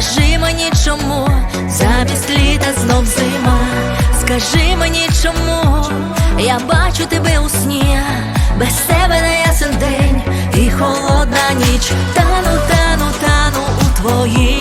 Скажи мені, чому замість літа знов зима, скажи мені, чому я бачу тебе у сні, без тебе на ясен день і холодна ніч, тану, тану, тану у твоїй.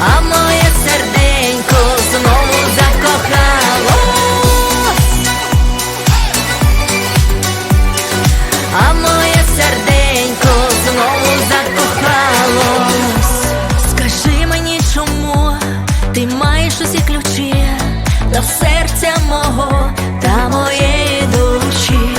а моє серденько знову закохало, а моє серденько знову закохалось. Скажи мені, чому ти маєш усі ключі до серця мого та моєї душі?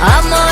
I'm on